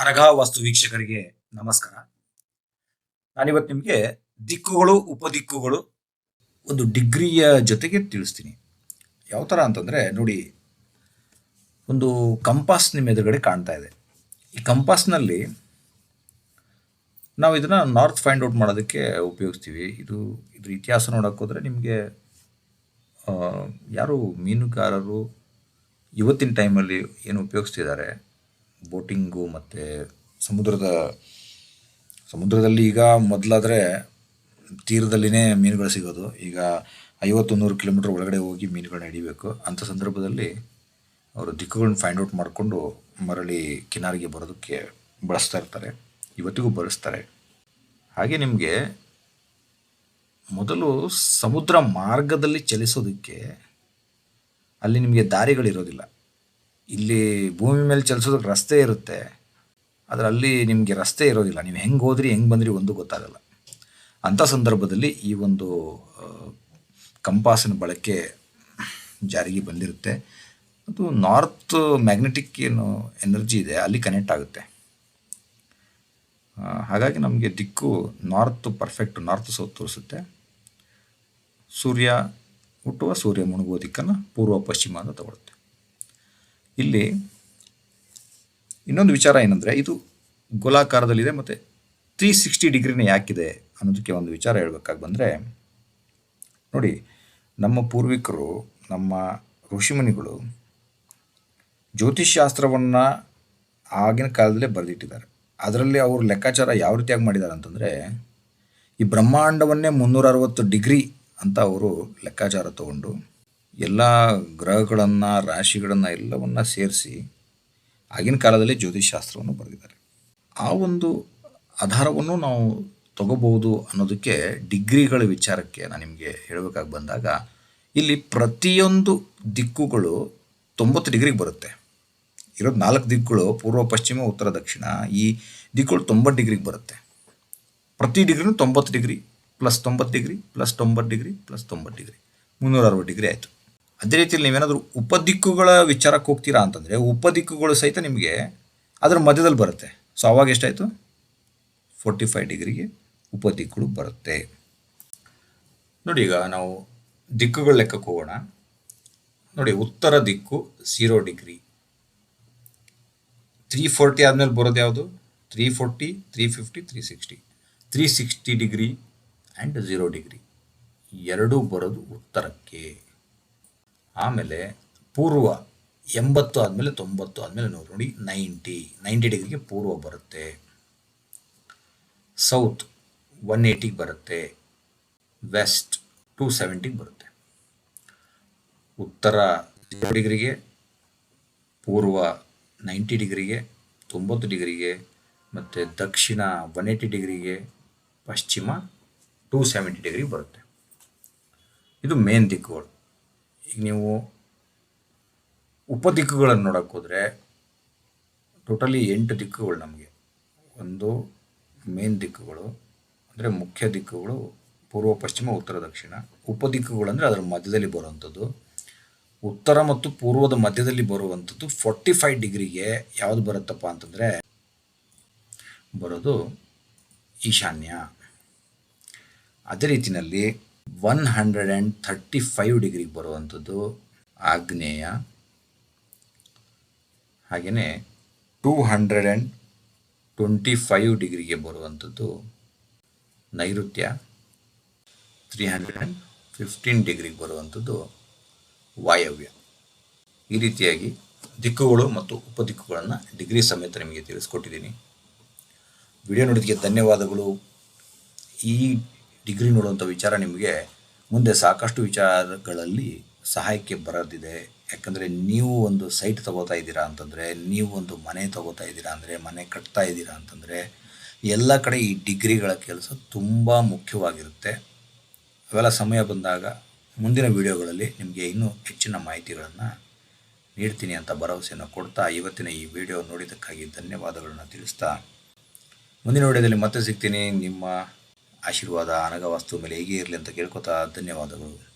ಅನಘಾ ವಾಸ್ತು ವೀಕ್ಷಕರಿಗೆ ನಮಸ್ಕಾರ. ನಾನಿವತ್ತು ನಿಮಗೆ ದಿಕ್ಕುಗಳು, ಉಪದಿಕ್ಕುಗಳು ಒಂದು ಡಿಗ್ರಿಯ ಜೊತೆಗೆ ತಿಳಿಸ್ತೀನಿ. ಯಾವ ಥರ ಅಂತಂದರೆ ನೋಡಿ, ಒಂದು ಕಂಪಾಸ್ ನಿಮ್ಮ ಎದುರುಗಡೆ ಕಾಣ್ತಾ ಇದೆ. ಈ ಕಂಪಾಸ್ನಲ್ಲಿ ನಾವು ಇದನ್ನು ನಾರ್ತ್ ಫೈಂಡ್ ಔಟ್ ಮಾಡೋದಕ್ಕೆ ಉಪಯೋಗಿಸ್ತೀವಿ. ಇದು, ಇದ್ರ ಇತಿಹಾಸ ನೋಡೋಕೆ ಹೋದರೆ ನಿಮಗೆ ಯಾರು ಮೀನುಗಾರರು ಇವತ್ತಿನ ಟೈಮಲ್ಲಿ ಏನು ಉಪಯೋಗಿಸ್ತಿದ್ದಾರೆ? ಬೋಟಿಂಗು ಮತ್ತು ಸಮುದ್ರದ, ಸಮುದ್ರದಲ್ಲಿ ಈಗ ಮೊದಲಾದರೆ ತೀರದಲ್ಲಿನೇ ಮೀನುಗಳು ಸಿಗೋದು. ಈಗ ಐವತ್ತು ನೂರು ಕಿಲೋಮೀಟ್ರ್ ಒಳಗಡೆ ಹೋಗಿ ಮೀನುಗಳನ್ನ ಹಿಡಿಬೇಕು. ಅಂಥ ಸಂದರ್ಭದಲ್ಲಿ ಅವರು ದಿಕ್ಕುಗಳನ್ನ ಫೈಂಡ್ ಔಟ್ ಮಾಡಿಕೊಂಡು ಮರಳಿ ಕಿನಾರಿಗೆ ಬರೋದಕ್ಕೆ ಬಳಸ್ತಾ ಇರ್ತಾರೆ. ಇವತ್ತಿಗೂ ಬಳಸ್ತಾರೆ. ಹಾಗೆ ನಿಮಗೆ ಮೊದಲು ಸಮುದ್ರ ಮಾರ್ಗದಲ್ಲಿ ಚಲಿಸೋದಕ್ಕೆ ಅಲ್ಲಿ ನಿಮಗೆ ದಾರಿಗಳಿರೋದಿಲ್ಲ. ಇಲ್ಲಿ ಭೂಮಿ ಮೇಲೆ ಚಲಿಸೋದಕ್ಕೆ ರಸ್ತೆ ಇರುತ್ತೆ ಆದರೆ ಅಲ್ಲಿ ನಿಮಗೆ ರಸ್ತೆ ಇರೋದಿಲ್ಲ. ನೀವು ಹೆಂಗೆ ಹೋದ್ರಿ, ಹೆಂಗೆ ಬಂದ್ರಿ ಒಂದು ಗೊತ್ತಾಗಲ್ಲ. ಅಂಥ ಸಂದರ್ಭದಲ್ಲಿ ಈ ಒಂದು ಕಂಪಾಸಿನ ಬಳಕೆ ಜಾರಿಗೆ ಬಂದಿರುತ್ತೆ. ಅದು ನಾರ್ತ್ ಮ್ಯಾಗ್ನೆಟಿಕ್ ಏನು ಎನರ್ಜಿ ಇದೆ, ಅಲ್ಲಿ ಕನೆಕ್ಟ್ ಆಗುತ್ತೆ. ಹಾಗಾಗಿ ನಮಗೆ ದಿಕ್ಕು ನಾರ್ತ್ ಪರ್ಫೆಕ್ಟ್, ನಾರ್ತ್ ಸೌತ್ ತೋರಿಸುತ್ತೆ. ಸೂರ್ಯ ಹುಟ್ಟುವ ಸೂರ್ಯ ಮುಳುಗುವ ದಿಕ್ಕನ್ನು ಪೂರ್ವ ಪಶ್ಚಿಮ ಅಂತ ತಗೊಳುತ್ತೆ ಇಲ್ಲಿ ಇನ್ನೊಂದು ವಿಚಾರ ಏನಂದರೆ ಇದು ಗೋಲಾಕಾರದಲ್ಲಿದೆ ಮತ್ತು ತ್ರೀ ಸಿಕ್ಸ್ಟಿ ಡಿಗ್ರಿನೇ ಯಾಕಿದೆ ಅನ್ನೋದಕ್ಕೆ ಒಂದು ವಿಚಾರ ಹೇಳಬೇಕಾಗಿ ಬಂದರೆ, ನೋಡಿ, ನಮ್ಮ ಪೂರ್ವಿಕರು, ನಮ್ಮ ಋಷಿಮುನಿಗಳು ಜ್ಯೋತಿಷ್ಶಾಸ್ತ್ರವನ್ನು ಆಗಿನ ಕಾಲದಲ್ಲೇ ಬರೆದಿಟ್ಟಿದ್ದಾರೆ. ಅದರಲ್ಲಿ ಅವರು ಲೆಕ್ಕಾಚಾರ ಯಾವ ರೀತಿಯಾಗಿ ಮಾಡಿದ್ದಾರೆ ಅಂತಂದರೆ, ಈ ಬ್ರಹ್ಮಾಂಡವನ್ನೇ ಮುನ್ನೂರ ಅರವತ್ತು ಡಿಗ್ರಿ ಅಂತ ಅವರು ಲೆಕ್ಕಾಚಾರ ತಗೊಂಡು ಎಲ್ಲ ಗ್ರಹಗಳನ್ನು, ರಾಶಿಗಳನ್ನು ಎಲ್ಲವನ್ನು ಸೇರಿಸಿ ಆಗಿನ ಕಾಲದಲ್ಲಿ ಜ್ಯೋತಿಷ್ಶಾಸ್ತ್ರವನ್ನು ಬರೆದಿದ್ದಾರೆ. ಆ ಒಂದು ಆಧಾರವನ್ನು ನಾವು ತಗೋಬಹುದು ಅನ್ನೋದಕ್ಕೆ ಡಿಗ್ರಿಗಳ ವಿಚಾರಕ್ಕೆ ನಾನು ನಿಮಗೆ ಹೇಳಬೇಕಾಗಿ ಬಂದಾಗ, ಇಲ್ಲಿ ಪ್ರತಿಯೊಂದು ದಿಕ್ಕುಗಳು ತೊಂಬತ್ತು ಡಿಗ್ರಿಗೆ ಬರುತ್ತೆ. ಇರೋದು ನಾಲ್ಕು ದಿಕ್ಕುಗಳು, ಪೂರ್ವ, ಪಶ್ಚಿಮ, ಉತ್ತರ, ದಕ್ಷಿಣ, ಈ ದಿಕ್ಕುಗಳು ತೊಂಬತ್ತು ಡಿಗ್ರಿಗೆ ಬರುತ್ತೆ. ಪ್ರತಿ ಡಿಗ್ರಿನೂ ತೊಂಬತ್ತು ಡಿಗ್ರಿ, ಪ್ಲಸ್ ತೊಂಬತ್ತು ಡಿಗ್ರಿ, ಪ್ಲಸ್ ತೊಂಬತ್ತು ಡಿಗ್ರಿ, ಪ್ಲಸ್ ತೊಂಬತ್ತು ಡಿಗ್ರಿ ಮುನ್ನೂರ ಅರವತ್ತು ಡಿಗ್ರಿ ಆಯಿತು. ಅದೇ ರೀತಿಯಲ್ಲಿ ನೀವೇನಾದರೂ ಉಪದಿಕ್ಕುಗಳ ವಿಚಾರಕ್ಕೆ ಹೋಗ್ತೀರಾ ಅಂತಂದರೆ ಉಪದಿಕ್ಕುಗಳು ಸಹಿತ ನಿಮಗೆ ಅದರ ಮಧ್ಯದಲ್ಲಿ ಬರುತ್ತೆ. ಸೊ ಅವಾಗ ಎಷ್ಟಾಯಿತು? ಫೋರ್ಟಿ ಫೈವ್ ಡಿಗ್ರಿಗೆ ಉಪದಿಕ್ಕುಗಳು ಬರುತ್ತೆ. ನೋಡಿ ಈಗ ನಾವು ದಿಕ್ಕುಗಳ ಲೆಕ್ಕಕ್ಕೆ ಹೋಗೋಣ. ನೋಡಿ ಉತ್ತರ ದಿಕ್ಕು ಝೀರೋ ಡಿಗ್ರಿ. ತ್ರೀ ಫೋರ್ಟಿ ಆದಮೇಲೆ ಬರೋದು ಯಾವುದು? Three forty three fifty three sixty three sixty degree and zero degree. ಎರಡೂ ಬರೋದು ಉತ್ತರಕ್ಕೆ. ಆಮೇಲೆ ಪೂರ್ವ ಎಂಬತ್ತು ಆದಮೇಲೆ ತೊಂಬತ್ತು ಆದಮೇಲೆ ನೂರು ನೋಡಿ ನೈಂಟಿ ನೈಂಟಿ ಡಿಗ್ರಿಗೆ ಪೂರ್ವ ಬರುತ್ತೆ. ಸೌತ್ ಒನ್ ಏಯ್ಟಿಗೆ ಬರುತ್ತೆ. ವೆಸ್ಟ್ ಟೂ ಸೆವೆಂಟಿಗೆ ಬರುತ್ತೆ. ಉತ್ತರ ಡಿಗ್ರಿಗೆ, ಪೂರ್ವ ನೈಂಟಿ ಡಿಗ್ರಿಗೆ, ತೊಂಬತ್ತು ಡಿಗ್ರಿಗೆ, ಮತ್ತು ದಕ್ಷಿಣ ಒನ್ ಏಯ್ಟಿ ಡಿಗ್ರಿಗೆ, ಪಶ್ಚಿಮ ಟೂ ಸೆವೆಂಟಿ ಡಿಗ್ರಿಗೆ ಬರುತ್ತೆ. ಇದು ಮೇನ್ ದಿಕ್ಕುಗಳು ಈಗ ನೀವು ಉಪದಿಕ್ಕುಗಳನ್ನು ನೋಡೋಕೆ ಹೋದರೆ ಟೋಟಲಿ ಎಂಟು ದಿಕ್ಕುಗಳು ನಮಗೆ. ಒಂದು ಮೇನ್ ದಿಕ್ಕುಗಳು, ಅಂದರೆ ಮುಖ್ಯ ದಿಕ್ಕುಗಳು, ಪೂರ್ವ, ಪಶ್ಚಿಮ, ಉತ್ತರ, ದಕ್ಷಿಣ. ಉಪದಿಕ್ಕುಗಳು ಅಂದರೆ ಅದರ ಮಧ್ಯದಲ್ಲಿ ಬರುವಂಥದ್ದು. ಉತ್ತರ ಮತ್ತು ಪೂರ್ವದ ಮಧ್ಯದಲ್ಲಿ ಬರುವಂಥದ್ದು ಫೋರ್ಟಿ ಫೈವ್ ಡಿಗ್ರಿಗೆ ಯಾವುದು ಬರುತ್ತಪ್ಪ ಅಂತಂದರೆ ಬರೋದು ಈಶಾನ್ಯ. ಅದೇ ರೀತಿಯಲ್ಲಿ one hundred and thirty five ಡಿಗ್ರಿಗೆ ಬರುವಂಥದ್ದು ಆಗ್ನೇಯ. ಹಾಗೆಯೇ two hundred and twenty five ಡಿಗ್ರಿಗೆ ಬರುವಂಥದ್ದು ನೈಋತ್ಯ. ತ್ರೀ ಹಂಡ್ರೆಡ್ ಆ್ಯಂಡ್ ಫಿಫ್ಟೀನ್ ಡಿಗ್ರಿಗೆ ಬರುವಂಥದ್ದು ವಾಯವ್ಯ. ಈ ರೀತಿಯಾಗಿ ದಿಕ್ಕುಗಳು ಮತ್ತು ಉಪದಿಕ್ಕುಗಳನ್ನು ಡಿಗ್ರಿ ಸಮೇತ ನಿಮಗೆ ತಿಳಿಸ್ಕೊಟ್ಟಿದ್ದೀನಿ. ವಿಡಿಯೋ ನೋಡಿದ್ದಕ್ಕೆ ಧನ್ಯವಾದಗಳು. ಈ ಡಿಗ್ರಿ ನೋಡುವಂಥ ವಿಚಾರ ನಿಮಗೆ ಮುಂದೆ ಸಾಕಷ್ಟು ವಿಚಾರಗಳಲ್ಲಿ ಸಹಾಯಕ್ಕೆ ಬರೋದಿದೆ. ಯಾಕಂದರೆ ನೀವು ಒಂದು ಸೈಟ್ ತಗೋತಾ ಇದ್ದೀರಾ ಅಂತಂದರೆ, ನೀವು ಒಂದು ಮನೆ ತಗೋತಾ ಇದ್ದೀರಾ ಅಂದರೆ, ಮನೆ ಕಟ್ತಾ ಇದ್ದೀರಾ ಅಂತಂದರೆ, ಎಲ್ಲ ಕಡೆ ಈ ಡಿಗ್ರಿಗಳ ಕೆಲಸ ತುಂಬ ಮುಖ್ಯವಾಗಿರುತ್ತೆ. ಅವೆಲ್ಲ ಸಮಯ ಬಂದಾಗ ಮುಂದಿನ ವಿಡಿಯೋಗಳಲ್ಲಿ ನಿಮಗೆ ಇನ್ನೂ ಹೆಚ್ಚಿನ ಮಾಹಿತಿಗಳನ್ನು ನೀಡ್ತೀನಿ ಅಂತ ಭರವಸೆಯನ್ನು ಕೊಡ್ತಾ ಇವತ್ತಿನ ಈ ವಿಡಿಯೋ ನೋಡಿದ್ದಕ್ಕಾಗಿ ಧನ್ಯವಾದಗಳನ್ನು ತಿಳಿಸ್ತಾ ಮುಂದಿನ ವಿಡಿಯೋದಲ್ಲಿ ಮತ್ತೆ ಸಿಗ್ತೀನಿ. ನಿಮ್ಮ ಆಶೀರ್ವಾದ ಅನಗವಾಸ್ತು ಮೇಲೆ ಹೇಗೆ ಇರಲಿ ಅಂತ ಕೇಳ್ಕೊತಾ ಧನ್ಯವಾದಗಳು.